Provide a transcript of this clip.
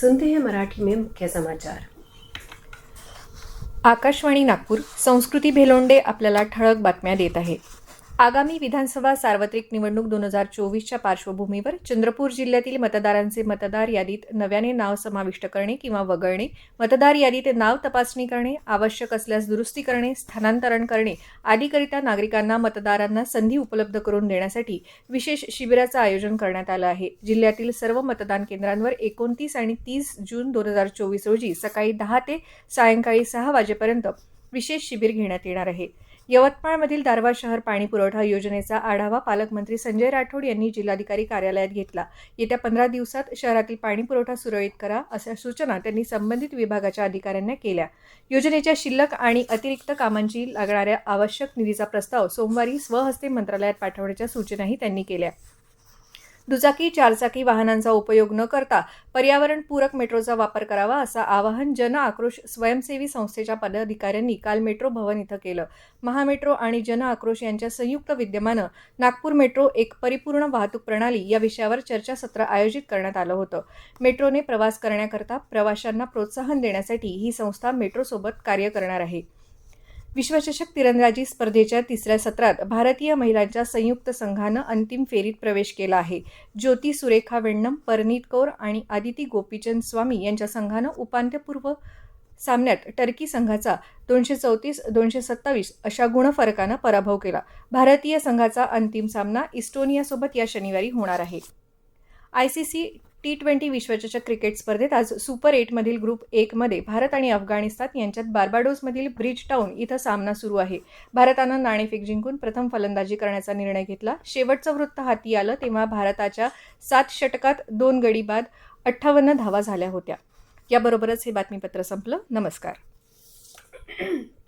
सुनते हैं मराठी में मुख्य समाचार। आकाशवाणी नागपूर संस्कृती भेलोंडे आपल्याला ठळक बातम्या देत आहे आगामी विधानसभा सार्वत्रिक निवडणूक दोन हजार चोवीसच्या पार्श्वभूमीवर चंद्रपूर जिल्ह्यातील मतदारांचे मतदार यादीत नव्याने नाव समाविष्ट करणे किंवा वगळणे मतदार यादीत नाव तपासणी करणे आवश्यक असल्यास दुरुस्ती करणे स्थानांतरण करणे आदीकरिता नागरिकांना मतदारांना संधी उपलब्ध करून देण्यासाठी विशेष शिबिराचं आयोजन करण्यात आलं आहे. जिल्ह्यातील सर्व मतदान केंद्रांवर एकोणतीस आणि तीस जून दोन हजार चोवीस रोजी सकाळी दहा ते सायंकाळी सहा वाजेपर्यंत विशेष शिबिर घेण्यात येणार आहे. यवतमाळमधील दारवा शहर पाणी पुरवठा योजनेचा आढावा पालकमंत्री संजय राठोड यांनी जिल्हाधिकारी कार्यालयात घेतला. येत्या पंधरा दिवसात शहरातील पाणी पुरवठा सुरळीत करा अशा सूचना त्यांनी संबंधित विभागाच्या अधिकाऱ्यांना केल्या. योजनेच्या शिल्लक आणि अतिरिक्त कामांची लागणाऱ्या आवश्यक निधीचा प्रस्ताव सोमवारी स्वहस्ते मंत्रालयात पाठवण्याच्या सूचनाही त्यांनी केल्या. दुचाकी चारचाकी वाहनांचा उपयोग न करता पर्यावरणपूरक मेट्रोचा वापर करावा असं आवाहन जन आक्रोश स्वयंसेवी संस्थेच्या पदाधिकाऱ्यांनी काल मेट्रो भवन इथं केलं. महामेट्रो आणि जन आक्रोश यांच्या संयुक्त विद्यमानं नागपूर मेट्रो एक परिपूर्ण वाहतूक प्रणाली या विषयावर चर्चासत्र आयोजित करण्यात आलं होतं. मेट्रोने प्रवास करण्याकरता प्रवाशांना प्रोत्साहन देण्यासाठी ही संस्था मेट्रोसोबत कार्य करणार आहे. विश्वचषक तिरंदाजी स्पर्धेच्या तिसऱ्या सत्रात भारतीय महिलांच्या संयुक्त संघानं अंतिम फेरीत प्रवेश केला आहे. ज्योती सुरेखा वेण्णम परनीत कौर आणि आदिती गोपीचंद स्वामी यांच्या संघानं उपांत्यपूर्व सामन्यात टर्की संघाचा दोनशे चौतीस दोनशे सत्तावीस अशा गुणफरकानं पराभव केला. भारतीय संघाचा अंतिम सामना इस्टोनियासोबत या शनिवारी होणार आहे. I C C T twenty विश्वचषक क्रिकेट स्पर्धेत आज सुपर एटमधील ग्रुप एकमध्ये भारत आणि अफगाणिस्तान यांच्यात बार्बाडोसमधील ब्रिज टाऊन इथं सामना सुरू आहे. भारतानं नाणेफेक जिंकून प्रथम फलंदाजी करण्याचा निर्णय घेतला. शेवटचं वृत्त हाती आलं तेव्हा भारताच्या सात षटकात दोन गडी बाद अठ्ठावन्न धावा झाल्या होत्या. याबरोबरच हे बातमीपत्र संपलं. नमस्कार.